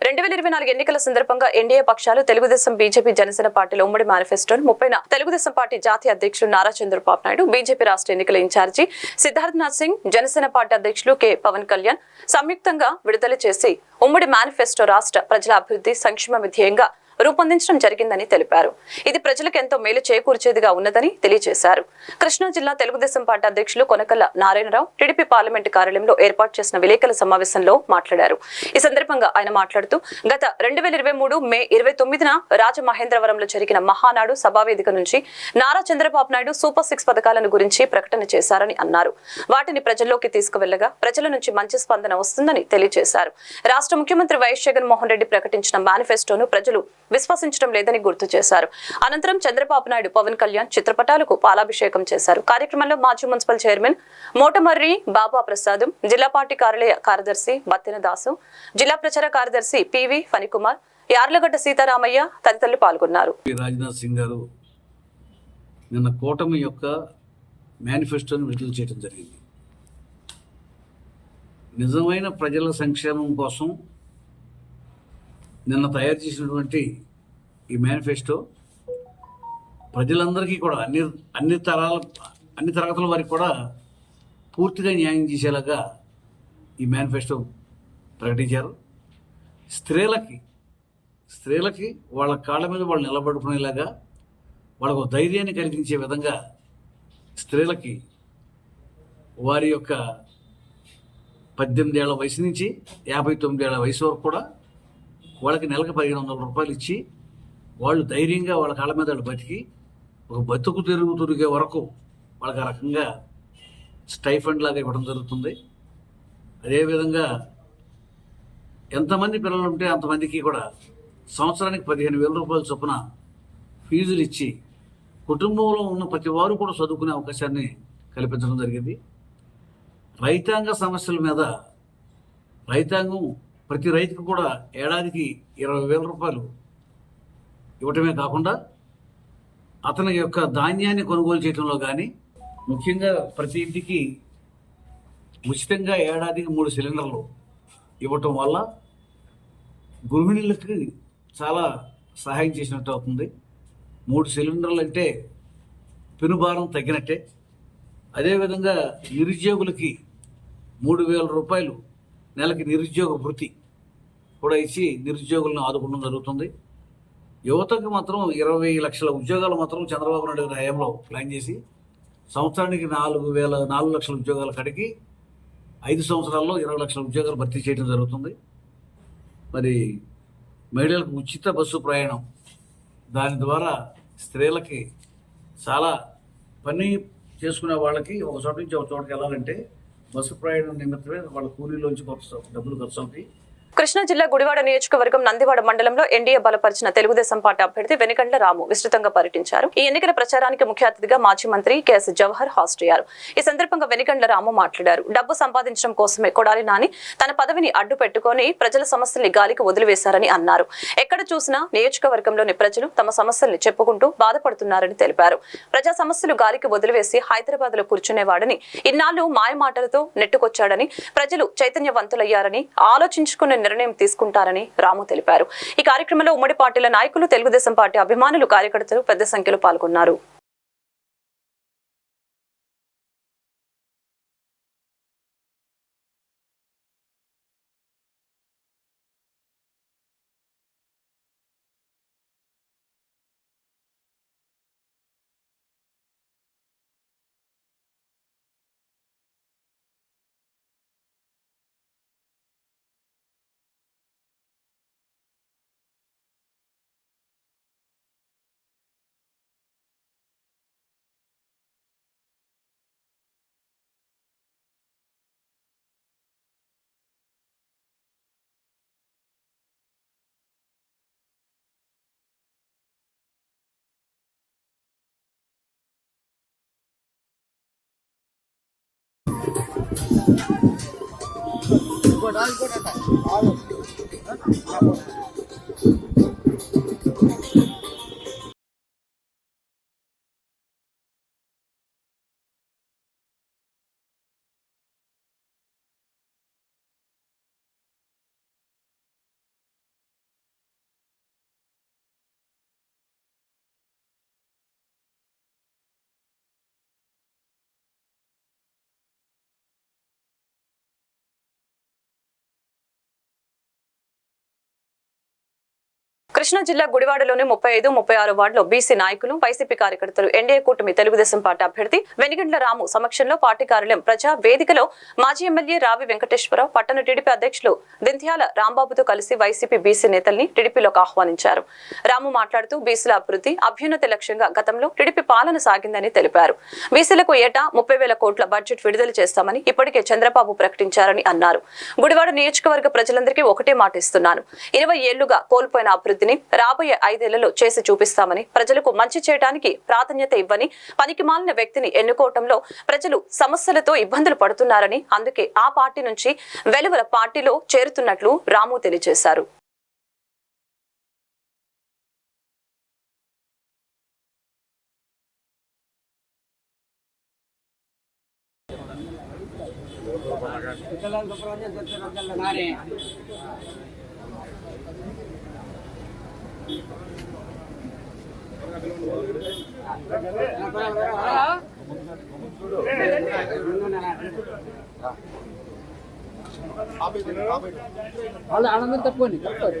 రెండు వేల ఇరవై నాలుగు ఎన్నికల సందర్భంగా ఎన్డీఏ పక్షాలు తెలుగుదేశం బీజేపీ జనసేన పార్టీల ఉమ్మడి మేనిఫెస్టోను ముప్పైన తెలుగుదేశం పార్టీ జాతీయ అధ్యక్షుడు నారా చంద్రబాబు నాయుడు బీజేపీ రాష్ట్ర ఎన్నికల ఇన్ఛార్జి సిద్ధార్థనాథ్ సింగ్ జనసేన పార్టీ అధ్యక్షులు కె. పవన్ కళ్యాణ్ సంయుక్తంగా విడుదల చేసి ఉమ్మడి మేనిఫెస్టో రాష్ట్ర ప్రజల అభివృద్ధి సంక్షేమ విధేయంగా రూపొందించడం జరిగిందని తెలిపారు. ఇది ప్రజలకు ఎంతో మేలు చేకూర్చేదిగా ఉన్నదని తెలియజేశారు. కృష్ణా జిల్లా తెలుగుదేశం పార్టీ అధ్యక్షులు కొనకల్ల నారాయణరావు టీడీపీ పార్లమెంటు కార్యాలయంలో ఏర్పాటు చేసిన విలేకరుల సమావేశంలో మాట్లాడారు. ఈ సందర్భంగా ఆయన మాట్లాడుతూ గత రెండు వేల ఇరవై మూడు మే ఇరవై తొమ్మిదిన రాజమహేంద్రవరంలో జరిగిన మహానాడు సభావేదిక నుంచి నారా చంద్రబాబు నాయుడు సూపర్ సిక్స్ పథకాలను గురించి ప్రకటన చేశారని అన్నారు. వాటిని ప్రజల్లోకి తీసుకువెళ్ళగా ప్రజల నుంచి మంచి స్పందన వస్తుందని తెలియజేశారు. రాష్ట్ర ముఖ్యమంత్రి వైఎస్ జగన్మోహన్ రెడ్డి ప్రకటించిన మేనిఫెస్టోను ప్రజలు విశ్వసించడం లేదని గుర్తు చేశారు. అనంతరం చంద్రబాబు నాయుడు పవన్ కళ్యాణ్ చిత్రపటాలకు పాలాభిషేకం చేశారు. కార్యక్రమంలో మాజీ మున్సిపల్ చైర్మన్ మోటమర్రి బాబా ప్రసాద్ జిల్లా పార్టీ కార్యాలయ కార్యదర్శి బత్తిన దాసు జిల్లా ప్రచార కార్యదర్శి పివి ఫణికుమార్ యార్లగడ్డ సీతారామయ్య తదితరులు పాల్గొన్నారు. రాజ్నాథ్ సింగ్ గారు నిన్న కూటమి యొక్క మేనిఫెస్టోని విడుదల చేయడం జరిగింది. నిజమైన ప్రజల సంక్షేమం కోసం నిన్న తయారు చేసినటువంటి ఈ మేనిఫెస్టో ప్రజలందరికీ కూడా అన్ని అన్ని తరాల అన్ని తరగతుల వారికి కూడా పూర్తిగా న్యాయం చేసేలాగా ఈ మేనిఫెస్టో ప్రకటించారు. స్త్రీలకి స్త్రీలకి వాళ్ళ కాళ్ళ మీద వాళ్ళు నిలబడుకునేలాగా వాళ్ళకు ధైర్యాన్ని కలిగించే విధంగా స్త్రీలకి వారి యొక్క పద్దెనిమిది ఏళ్ళ వయసు నుంచి యాభై తొమ్మిది ఏళ్ళ వయసు వరకు కూడా వాళ్ళకి నెలకు పదిహేను వందల రూపాయలు ఇచ్చి వాళ్ళు ధైర్యంగా వాళ్ళ కాళ్ళ మీద వాళ్ళు బతికి ఒక బతుకు తిరుగు తిరిగే వరకు వాళ్ళకి ఆ రకంగా స్టైఫండ్ లాగా ఇవ్వడం జరుగుతుంది. అదేవిధంగా ఎంతమంది పిల్లలు ఉంటే అంతమందికి కూడా సంవత్సరానికి పదిహేను వేల రూపాయల చొప్పున ఫీజులు ఇచ్చి కుటుంబంలో ఉన్న ప్రతి వారు కూడా చదువుకునే అవకాశాన్ని కల్పించడం జరిగింది. రైతాంగ సమస్యల మీద రైతాంగం ప్రతి రైతుకు కూడా ఏడాదికి ఇరవై వేల రూపాయలు ఇవ్వటమే కాకుండా అతని యొక్క ధాన్యాన్ని కొనుగోలు చేయడంలో కానీ ముఖ్యంగా ప్రతి ఇంటికి ఉచితంగా ఏడాదికి మూడు సిలిండర్లు ఇవ్వటం వల్ల గృహిణులకి చాలా సహాయం చేసినట్టు అవుతుంది. మూడు సిలిండర్లు అంటే పెనుభారం తగ్గినట్టే. అదేవిధంగా నిరుద్యోగులకి మూడు వేల రూపాయలు నెలకి నిరుద్యోగ భృతి కూడా ఇచ్చి నిరుద్యోగులను ఆదుకోవడం జరుగుతుంది. యువతకు మాత్రం ఇరవై లక్షల ఉద్యోగాలు మాత్రం చంద్రబాబు నాయుడు గారి హయాంలో ప్లాన్ చేసి సంవత్సరానికి నాలుగు వేల నాలుగు లక్షల ఉద్యోగాలు కడిగి ఐదు సంవత్సరాల్లో ఇరవై లక్షల ఉద్యోగాలు భర్తీ చేయడం జరుగుతుంది. మరి మహిళలకు ఉచిత బస్సు ప్రయాణం దాని ద్వారా స్త్రీలకి చాలా పని చేసుకునే వాళ్ళకి ఒక చోట నుంచి ఒక చోటకి వెళ్ళాలంటే బస్సు ప్రయాణం నిమిత్తమే వాళ్ళ కూలీలోంచి కొంత డబ్బులు ఖర్చు అవుతాయి. కృష్ణా జిల్లా గుడివాడ నియోజకవర్గం నందివాడ మండలంలో ఎన్డీఏ బలపరిచిన తెలుగుదేశం పార్టీ అభ్యర్థి వెనుకండ్ల రాము విస్తృతంగా పర్యటించారు. ఈ ఎన్నికల ప్రచారానికి ముఖ్య అతిథిగా మాజీ మంత్రి కెఎస్ జవహర్ హాజరయ్యారు. ఈ సందర్భంగా వెనుకండ్ల రాము మాట్లాడారు. డబ్బు సంపాదించడం కోసమే కొడాలి నాని తన పదవిని అడ్డు పెట్టుకొని ప్రజల సమస్యల్ని గాలికి వదిలివేశారని అన్నారు. ఎక్కడ చూసినా నియోజకవర్గంలోని ప్రజలు తమ సమస్యల్ని చెప్పుకుంటూ బాధపడుతున్నారని తెలిపారు. ప్రజా సమస్యలు గాలికి వదిలివేసి హైదరాబాద్లో కూర్చునేవాడని ఇన్నాళ్ళు మాయమాటలతో నెట్టుకొచ్చాడని ప్రజలు చైతన్యవంతులయ్యారని ఆలోచించుకునే నిర్ణయం తీసుకుంటారని రాము తెలిపారు. ఈ కార్యక్రమంలో ఉమ్మడి పార్టీల నాయకులు తెలుగుదేశం పార్టీ అభిమానులు కార్యకర్తలు పెద్ద సంఖ్యలో పాల్గొన్నారు. Good, all good attack. Krishna జిల్లా గుడివాడలోని ముప్పై ఐదు ముప్పై ఆరు వార్డులో బీసీ నాయకులు వైసీపీ కార్యకర్తలు ఎన్డీఏ కూటమి తెలుగుదేశం పార్టీ అభ్యర్థి వెనిగండ్ల రాము సమక్షంలో పార్టీ కార్యాలయం ప్రజా వేదికలో మాజీ ఎమ్మెల్యే రావి వెంకటేశ్వరరావు పట్టణ టీడీపీ అధ్యక్షులు దింత్యాల రాంబాబుతో కలిసి వైసీపీ బీసీ నేతల్ని టీడీపీలోకి ఆహ్వానించారు. రాము మాట్లాడుతూ బీసీల అభివృద్ధి అభ్యున్నతి లక్ష్యంగా గతంలో టీడీపీ పాలన సాగిందని తెలిపారు. బీసీలకు ఏటా ముప్పై వేల కోట్ల బడ్జెట్ విడుదల చేస్తామని ఇప్పటికే చంద్రబాబు ప్రకటించారని అన్నారు. గుడివాడ నియోజకవర్గ ప్రజలందరికీ ఒకటే మాట ఇస్తున్నాను. ఇరవై ఏళ్ళుగా కోల్పోయిన అభివృద్ధిని రాబోయే ఐదేళ్ళలో చేసి చూపిస్తామని ప్రజలకు మంచి చేయడానికి ప్రాధాన్యత ఇవ్వని పనికి మాలిన వ్యక్తిని ఎన్నుకోవటంలో ప్రజలు సమస్యలతో ఇబ్బందులు పడుతున్నారని అందుకే ఆ పార్టీ నుంచి వెలువల పార్టీలో చేరుతున్నట్లు రాము తెలియజేశారు. వాళ్ళు ఆనందం తప్పుకోండి. తప్పుకోండి.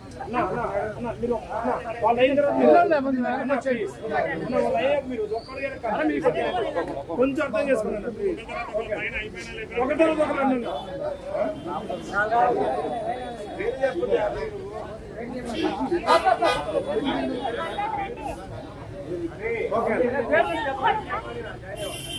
కొంచెం అర్థం చేసుకున్నాను ఓకే. ఒకటి ఒకటి ఓకే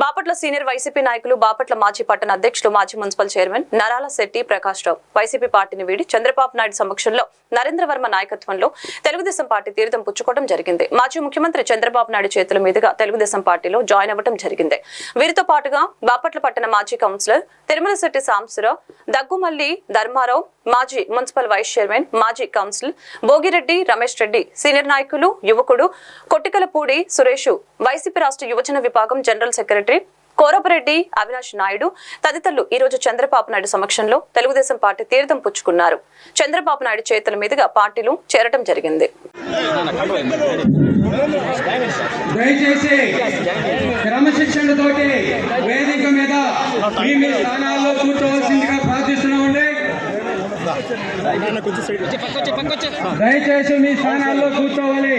బాపట్ల సీనియర్ వైసీపీ నాయకులు బాపట్ల మాజీ పట్టణ అధ్యక్షులు మాజీ మున్సిపల్ చైర్మన్ నరాల శెట్టి ప్రకాష్ రావు. వైసీపీ పార్టీని వీడి చంద్రబాబు నాయుడు సమక్షంలో నరేంద్ర వర్మ నాయకత్వంలో తెలుగుదేశం పార్టీ తీర్థం పుచ్చుకోవడం జరిగింది. మాజీ ముఖ్యమంత్రి చంద్రబాబు నాయుడు చేతుల మీదుగా తెలుగుదేశం పార్టీలో జాయిన్ అవ్వడం జరిగింది. వీరితో పాటుగా బాపట్ల పట్టణ మాజీ కౌన్సిలర్ తిరుమల శెట్టి సాంబశివరావు దగ్గుమల్లి ధర్మారావు మాజీ మున్సిపల్ వైస్ చైర్మన్ మాజీ కౌన్సిల్ భోగిరెడ్డి రమేష్ రెడ్డి సీనియర్ నాయకులు యువకుడు కొట్టికలపూడి సురేష్ వైసీపీ రాష్ట్ర యువజన విభాగం general secretary secretary Korapareddy Avinash Naidu తదితరులు ఈ రోజు చంద్రబాబు నాయుడు సమక్షంలో తెలుగుదేశం పార్టీ తీర్థం పుచ్చుకున్నారు. చంద్రబాబు నాయుడు చేతుల మీదుగా పార్టీలు చేరటం జరిగింది. దయచేసి క్రమశిక్షణతోటి వేదిక మీద మీ మీ స్థానాల్లో కూర్చోవలసిందిగా ప్రార్థిస్తున్నామండి. దయచేసి మీ స్థానాల్లో కూర్చోవాలి.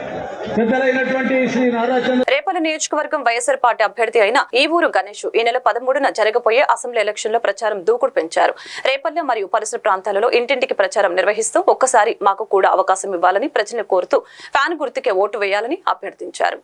పెద్దలైనటువంటి శ్రీ నారా రేపల నియోజకవర్గం వైఎస్ఆర్ పార్టీ అభ్యర్థి అయిన ఈ ఊరు గణేష్ ఈ నెల పదమూడున జరగబోయే అసెంబ్లీ ఎలక్షన్లో ప్రచారం దూకుడు పెంచారు. రేపల్లె మరియు పరిసర ప్రాంతాలలో ఇంటింటికి ప్రచారం నిర్వహిస్తూ ఒక్కసారి మాకు కూడా అవకాశం ఇవ్వాలని ప్రజలను కోరుతూ ఫ్యాన్ గుర్తుకే ఓటు వేయాలని అభ్యర్థించారు.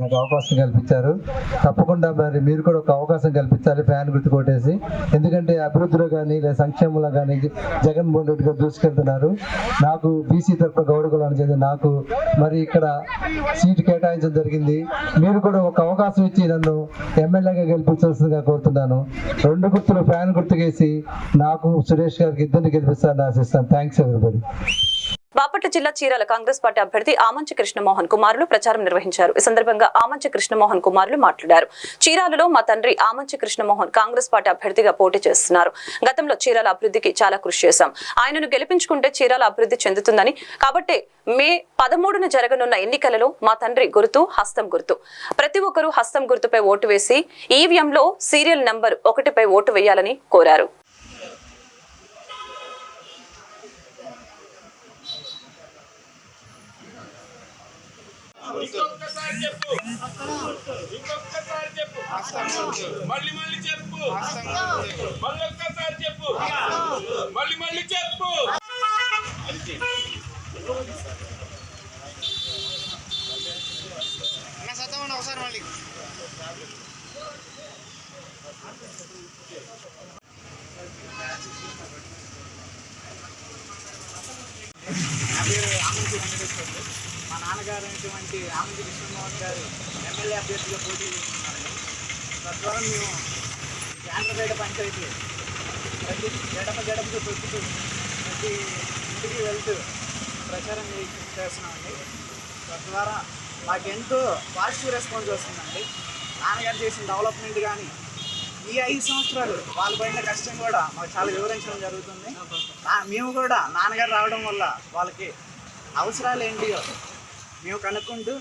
నాకు అవకాశం కల్పించారు. తప్పకుండా మరి మీరు కూడా ఒక అవకాశం కల్పించాలి ఫ్యాన్ గుర్తు కొట్టేసి. ఎందుకంటే అభివృద్ధిలో కానీ లేదా సంక్షేమంలో కానీ జగన్మోహన్ రెడ్డి గారు దూసుకెళ్తున్నారు. నాకు బీసీ తరఫున గౌరవం చెంది నాకు మరి ఇక్కడ సీటు కేటాయించడం జరిగింది. మీరు కూడా ఒక అవకాశం ఇచ్చి నన్ను ఎమ్మెల్యేగా గెలిపించాల్సిందిగా కోరుతున్నాను. రెండు గుర్తులు ఫ్యాన్ గుర్తుకేసి నాకు సురేష్ గారికి ఇద్దరిని గెలిపిస్తానని ఆశిస్తాను. థ్యాంక్స్ ఎవరిబడి బాపట్ల జిల్లా చీరాల కాంగ్రెస్ పార్టీ అభ్యర్థి ఆమంచి కృష్ణమోహన్ కుమారులు ప్రచారం నిర్వహించారు. ఈ సందర్భంగా ఆమంచి కృష్ణమోహన్ కుమారులు మాట్లాడారు. చీరాలలో మా తండ్రి ఆమంచి కృష్ణమోహన్ కాంగ్రెస్ పార్టీ అభ్యర్థిగా పోటీ చేస్తున్నారు. గతంలో చీరాల అభివృద్ధికి చాలా కృషి చేశాం. ఆయనను గెలిపించుకుంటే చీరాల అభివృద్ధి చెందుతుందని కాబట్టి మే పదమూడున జరగనున్న ఎన్నికలలో మా తండ్రి గుర్తు హస్తం గుర్తు. ప్రతి ఒక్కరూ హస్తం గుర్తుపై ఓటు వేసి ఈవీఎంలో సీరియల్ నంబర్ ఒకటిపై ఓటు వేయాలని కోరారు. ఇంకొకసారి చెప్పు. ఇంకొకసారి చెప్పు మళ్ళీ మళ్ళీ చెప్పు మళ్ళీ ఒక్కసారి చెప్పు మళ్ళీ మళ్ళీ చెప్పు నా పేరు ఆమంచి వెంకటేశ్వర్లు మా నాన్నగారు అయినటువంటి ఆమంచి కృష్ణమోహన్ గారు ఎమ్మెల్యే అభ్యర్థిగా పోటీ చేస్తున్నారండి తద్వారా మేము కేంద్రపేట పంచాయతీ ప్రతి గడప గడపకు తొక్కుతూ ప్రతి ఇంటికి వెళ్తూ ప్రచారం చేస్తున్నామండి. తద్వారా మాకెంతో పాజిటివ్ రెస్పాన్స్ వస్తుందండి. నాన్నగారు చేసిన డెవలప్మెంట్ కానీ ఈ ఐదు సంవత్సరాలు వాళ్ళ పడిన కష్టం కూడా మాకు చాలా వివరించడం జరుగుతుంది. మేము కూడా నాన్నగారు రావడం వల్ల వాళ్ళకి అవసరాలు ఏంటియో మేము కనుక్కుంటూ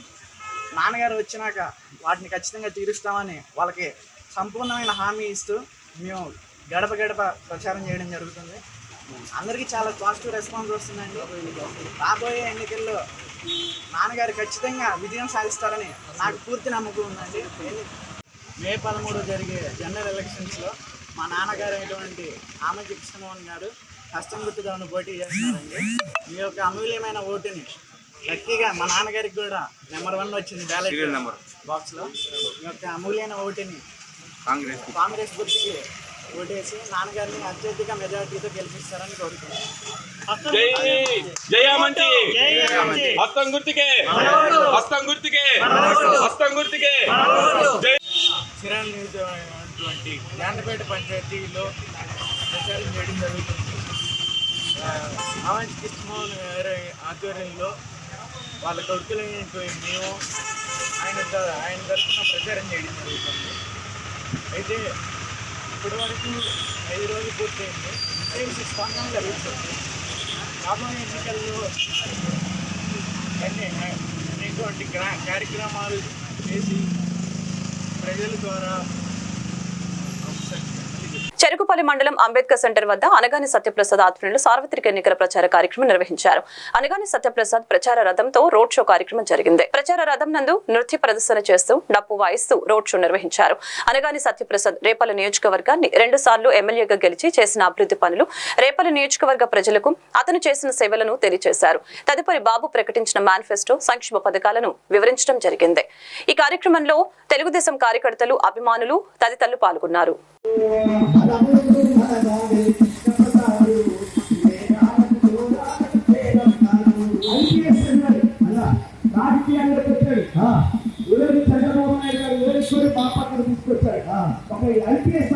నాన్నగారు వచ్చినాక వాటిని ఖచ్చితంగా తీరుస్తామని వాళ్ళకి సంపూర్ణమైన హామీ ఇస్తూ మేము గడప గడప ప్రచారం చేయడం జరుగుతుంది. అందరికీ చాలా పాజిటివ్ రెస్పాన్స్ వస్తుందండి. రాబోయే ఎన్నికల్లో నాన్నగారు ఖచ్చితంగా విజయం సాధిస్తారని నాకు పూర్తి నమ్మకం ఉందండి. మే పదమూడు జరిగే జనరల్ ఎలక్షన్స్లో మా నాన్నగారు అయినటువంటి ఆమె కృష్ణమోహన్ గారు హస్తం గుర్తుగా పోటీ చేస్తున్నారండి. మీ యొక్క అమూల్యమైన ఓటుని లక్కీగా మా నాన్నగారికి కూడా నెంబర్ వన్ వచ్చింది బ్యాలెట్ నెంబర్ బాక్స్లో మీ యొక్క అమూల్యమైన ఓటుని కాంగ్రెస్ కాంగ్రెస్ గుర్తుకి ఓటేసి నాన్నగారిని అత్యధిక మెజారిటీతో గెలిపిస్తారని కోరుకుంటున్నాను హస్తం గుర్తుకే. హస్తం గుర్తుకే. హస్తం గుర్తుకే. జై చిరాల పంచాయతీలో ప్రచారం చేయడం జరుగుతుంది అవంతి కృష్ణమోహన్ గారి ఆధ్వర్యంలో వాళ్ళ కొడుకులైనటువంటి మేము ఆయన ఆయన తరఫున ప్రచారం చేయడం జరుగుతుంది అయితే ఇప్పటి వరకు ఐదు రోజులు పూర్తయింది విశేష స్పందన జరుగుతుంది రాబోయే ఎన్నికల్లో అన్ని అనేటువంటి గ్రా- కార్యక్రమాలు చేసి ప్రజల ద్వారా చెరుకుపల్లి మండలం అంబేద్కర్ సెంటర్ వద్ద అనగాని సత్యప్రసాద్ ఆధ్వర్యంలో సార్వత్రిక ఎన్నికల ప్రచార కార్యక్రమం నిర్వహించారు. అనగాని సత్యప్రసాద్ ప్రచార రథంతో రోడ్ షో కార్యక్రమం జరిగింది. ప్రచార రథం నందు నృత్య ప్రదర్శన చేస్తూ డప్పు వాయిస్తూ రోడ్ షో నిర్వహించారు. అనగాని సత్యప్రసాద్ రేపల నియోజకవర్గాన్ని రెండు సార్లు ఎమ్మెల్యేగా గెలిచి చేసిన అభివృద్ధి పనులు రేపల నియోజకవర్గ ప్రజలకు అతను చేసిన సేవలను తెలియజేశారు తదుపరి బాబు ప్రకటించిన మేనిఫెస్టో సంక్షేమ పథకాలను వివరించడం జరిగింది. ఈ కార్యక్రమంలో తెలుగుదేశం కార్యకర్తలు అభిమానులు తదితరులు పాల్గొన్నారు. చంద్రబాబు నాయుడు గారు ఎవరేశ్వరి బాపక్కను తీసుకొచ్చాడు ఒక ఐపీఎస్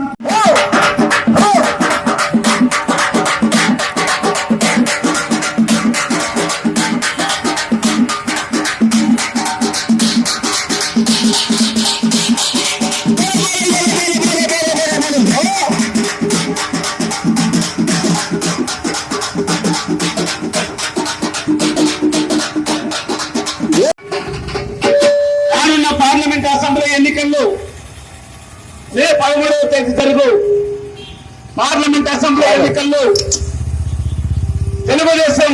పార్లమెంట్ అసెంబ్లీ ఎన్నికల్లో తెలుగుదేశం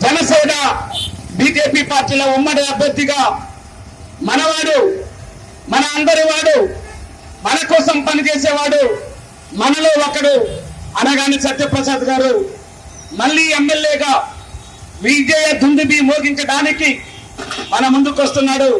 జనసేన బీజేపీ పార్టీల ఉమ్మడి అభ్యర్థిగా మనవాడు మన అందరి వాడు మన కోసం పనిచేసేవాడు మనలో ఒకడు అనగాని సత్యప్రసాద్ గారు. మళ్ళీ ఎమ్మెల్యేగా విజయ దుందుబి మోగించడానికి మన ముందుకు వస్తున్నాడు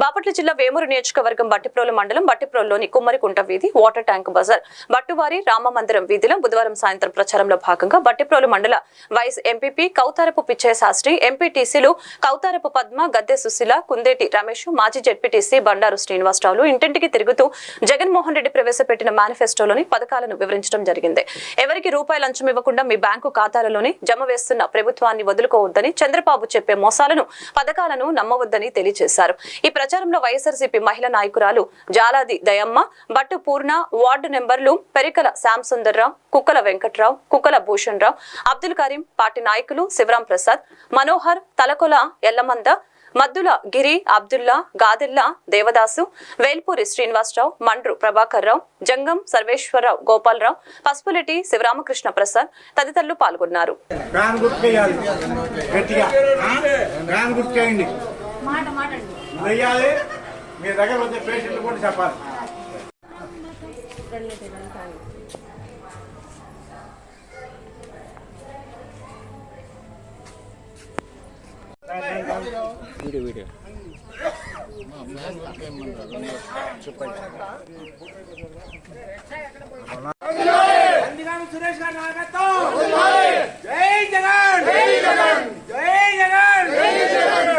బాపట్ల జిల్లా వేమూరు నియోజకవర్గం బట్టిప్రోలు మండలం బట్టిప్రోలులోని కుమ్మరికుంట వీధి వాటర్ ట్యాంక్ బజార్. బట్టువారి రామ మందిరం వీధిలో బుధవారం సాయంత్రం ప్రచారంలో భాగంగా బట్టిప్రోలు మండల వైస్ ఎంపీపీ కౌతారపు పిచ్చయ్య శాస్త్రి ఎంపీటీసీలు కౌతారపు పద్మ గద్దె సుశీల కుందేటి రమేష్ మాజీ జడ్పీటీసీ బండారు శ్రీనివాసరావులు ఇంటింటికి తిరుగుతూ జగన్మోహన్ రెడ్డి ప్రవేశపెట్టిన మేనిఫెస్టోలోని పథకాలను వివరించడం జరిగింది. ఎవరికి రూపాయి లంచం ఇవ్వకుండా మీ బ్యాంకు ఖాతాలలోనే జమ వేస్తున్న ప్రభుత్వాన్ని వదులుకోవద్దని చంద్రబాబు చెప్పే మోసాలను పథకాలను నమ్మవద్దని తెలియజేశారు. ఈ ప్రచారంలో వైఎస్ఆర్సీపీ మహిళా నాయకురాలు జాలాది దయమ్మ బట్టు పూర్ణ వార్డు నెంబర్లు పెరికల శ్యామ్ సుందర్రావు కుక్కల వెంకట్రావు కుక్కల భూషణ్ రావు అబ్దుల్ కరీం పార్టీ నాయకులు శివరాం ప్రసాద్ మనోహర్ తలకొల ఎల్లమంద మద్దుల గిరి అబ్దుల్లా గాదిల్లా దేవదాసు వేల్పూరి శ్రీనివాసరావు మండ్రు ప్రభాకర్ రావు జంగం సర్వేశ్వరరావు గోపాలరావు పసుపులెట్టి శివరామకృష్ణ ప్రసాద్ తదితరులు పాల్గొన్నారు. గుర్తు చేయాలి గట్టిగా ఆ? ఫ్యాన్ గుర్తు చేయండి వెయ్యాలి మీ దగ్గర వచ్చే పేషెంట్లు కూడా చెప్పాలి నందిగామ సురేష్ గారి నాయకత్వం జై జగన్ జై జగన్ జై జగన్ జై జగన్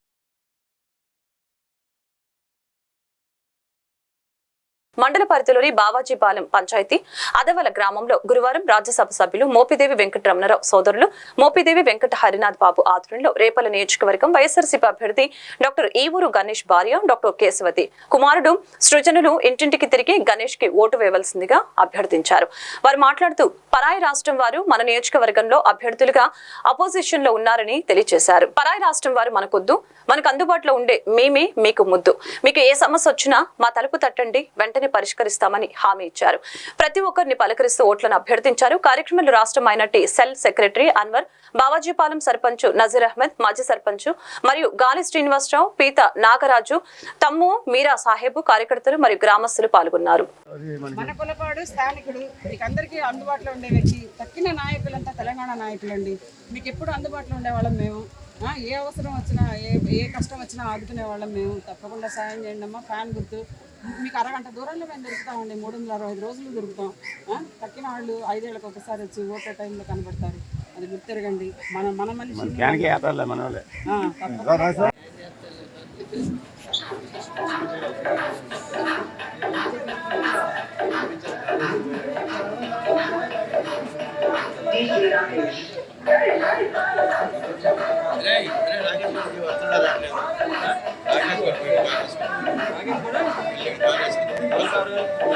మండల పరిధిలోని బావాజీపాలెం పంచాయతీ అదవల గ్రామంలో గురువారం రాజ్యసభ సభ్యులు మోపిదేవి వెంకటరమణరావు సోదరులు మోపిదేవి వెంకట హరినాథ్ బాబు ఆధ్వర్యంలో రేపల నియోజకవర్గం వైఎస్ఆర్సీపీ అభ్యర్థి డాక్టర్ ఈవూరు గణేష్ భార్య డాక్టర్ కేశవతి కుమారుడు సృజనులు ఇంటింటికి తిరిగి గణేష్కి ఓటు వేయవలసిందిగా అభ్యర్థించారు. వారు మాట్లాడుతూ పరాయి రాష్ట్రం వారు మన నియోజకవర్గంలో అభ్యర్థులుగా అపోజిషన్లో ఉన్నారని తెలియజేశారు పరాయి రాష్ట్రం వారు మనకొద్దు మనకు అందుబాటులో ఉండే మేమే మీకు ముద్దు. మీకు ఏ సమస్య వచ్చినా మా తలుపు తట్టండి వెంటనే పరిష్కరిస్తామని హామీ ఇచ్చారు. ప్రతి ఒక్కరిని పలకరిస్తూ ఓట్లను అభ్యర్థించారు. కార్యక్రమంలో రాష్ట్ర minority cell secretary Anwar Bavajipalem sarpanch Nazeer Ahmad మాజీ సర్పంచ్ మరియు గాలి శ్రీనివాసరావు పీత నాగరాజు తమ్ము మీరా సాహెబ్ కార్యకర్తలు మరియు గ్రామస్తులు పాల్గొన్నారు. మన కులపాడు స్థానికుడు మీకు అందరికీ అందుబాటులో ఉండే వ్యక్తి తక్కిన నాయకులంతా తెలంగాణ నాయకులండి. మీకు ఎప్పుడు అందుబాటులో ఉండేవాళ్ళం మేము. ఏ అవసరం వచ్చినా ఏ ఏ కష్టం వచ్చినా ఆదుకునే వాళ్ళం మేము. తప్పకుండా సాయం చేయండి అమ్మా. ఫ్యాన్ గుర్తు. మీకు అరగంట దూరంలో మేము దొరుకుతామండి మూడు వందల అరవై ఐదు రోజులు దొరుకుతాం. తక్కిన వాళ్ళు ఐదేళ్ళకి ఒకసారి వచ్చి ఓకే టైంలో కనబడతారు. అది గుర్తిరగండి. మన మన మనిషి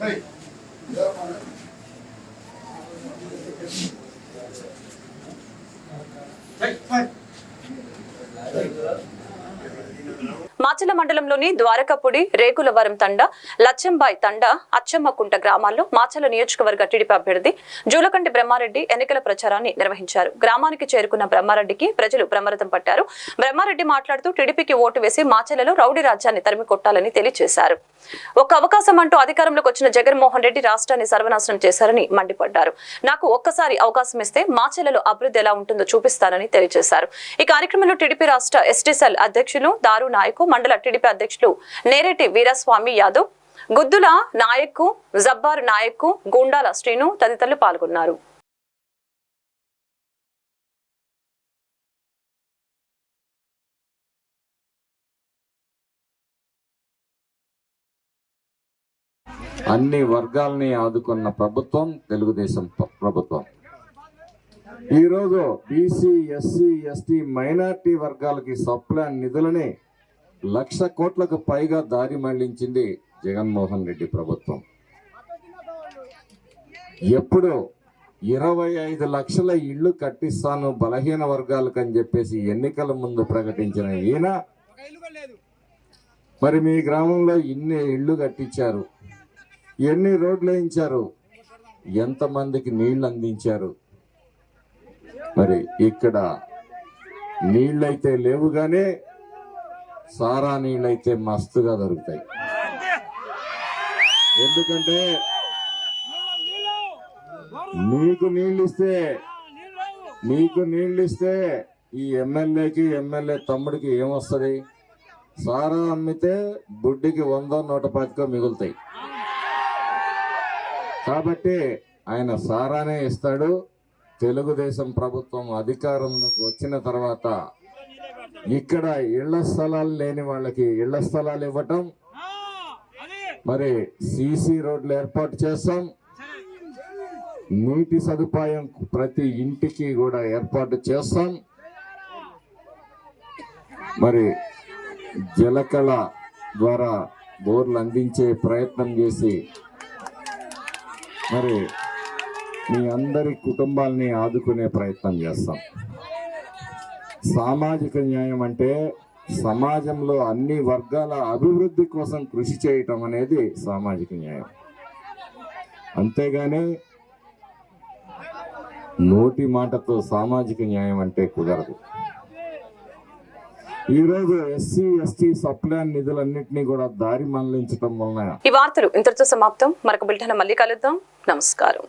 Hey, yeah, Hey, hey. Macherla మండలంలోని ద్వారకపుడి రేకులవరం తండ లచ్చంబాయ్ తండ అచ్చమ్మకుంట గ్రామాల్లో మాచల నియోజకవర్గ టీడీపీ అభ్యర్థి జూలకంటి బ్రహ్మారెడ్డి ఎన్నికల ప్రచారాన్ని నిర్వహించారు. గ్రామానికి చేరుకున్న బ్రహ్మారెడ్డికి ప్రజలు బ్రహ్మరథం పట్టారు. బ్రహ్మారెడ్డి మాట్లాడుతూ టీడీపీకి ఓటు వేసి మాచలలో రౌడీ రాజ్యాన్ని తరిమి కొట్టాలని తెలియజేశారు. ఒక అవకాశం అంటూ అధికారంలోకి వచ్చిన జగన్మోహన్ రెడ్డి రాష్ట్రాన్ని సర్వనాశనం చేశారని మండిపడ్డారు. నాకు ఒక్కసారి అవకాశం ఇస్తే మాచెలలో అభివృద్ధి ఎలా ఉంటుందో చూపిస్తానని తెలియజేశారు. ఈ కార్యక్రమంలో టీడీపీ రాష్ట్ర ఎస్టీసెల్ అధ్యక్షులు దారు నాయకు మండల టీడీపీ అధ్యక్షులు నేరేటి వీరస్వామి యాదవ్ గుద్దుల నాయక్ జబ్బారు నాయక్ గుండాల శ్రీను తదితరులు పాల్గొన్నారు. అన్ని వర్గాల్ని ఆదుకున్న ప్రభుత్వం తెలుగుదేశం ప్రభుత్వం. ఈరోజు బీసీ ఎస్సీ ఎస్టీ మైనార్టీ వర్గాలకి సప్లాన్ నిధులని లక్ష కోట్లకు పైగా దారి మళ్ళించింది జగన్మోహన్ రెడ్డి ప్రభుత్వం. ఎప్పుడు ఇరవై ఐదు లక్షల ఇళ్ళు కట్టిస్తాను బలహీన వర్గాలకు అని చెప్పేసి ఎన్నికల ముందు ప్రకటించిన ఈయన మరి మీ గ్రామంలో ఇన్ని ఇళ్ళు కట్టించారు ఎన్ని రోడ్లు వేయించారు ఎంతమందికి నీళ్ళు అందించారు? మరి ఇక్కడ నీళ్ళైతే లేవు కానీ సారా నీళ్ళైతే మస్తుగా దొరుకుతాయి. ఎందుకంటే మీకు నీళ్ళు ఇస్తే మీకు నీళ్ళు ఇస్తే ఈ ఎమ్మెల్యేకి ఎమ్మెల్యే తమ్ముడికి ఏమొస్తుంది? సారా అమ్మితే బుడ్డికి వందో నూట పాతికో మిగులుతాయి. కాబట్టి ఆయన సారానే ఇస్తాడు. తెలుగుదేశం ప్రభుత్వం అధికారంలోకి వచ్చిన తర్వాత ఇక్కడ ఇళ్ళ స్థలాలు లేని వాళ్ళకి ఇళ్ళ స్థలాలు ఇవ్వటం. మరి సీసీ రోడ్లు ఏర్పాటు చేస్తాం. నీటి సదుపాయం ప్రతి ఇంటికి కూడా ఏర్పాటు చేస్తాం. మరి జలకళ ద్వారా బోర్లు అందించే ప్రయత్నం చేసి మరి మీ అందరి కుటుంబాల్ని ఆదుకునే ప్రయత్నం చేస్తాం. సామాజిక న్యాయం అంటే సమాజంలో అన్ని వర్గాల అభివృద్ధి కోసం కృషి చేయటం అనేది సామాజిక న్యాయం. అంతేగాని నోటి మాటతో సామాజిక న్యాయం అంటే కుదరదు. ఈరోజు ఎస్సీ ఎస్టీ సప్లాన్ నిధులన్నింటినీ కూడా దారి మళ్ళించడం వలన ఈ వార్తలు ఇంతటితో సమాప్తం. మరొక బిల్టన్ మళ్ళీ కలుద్దాం. నమస్కారం.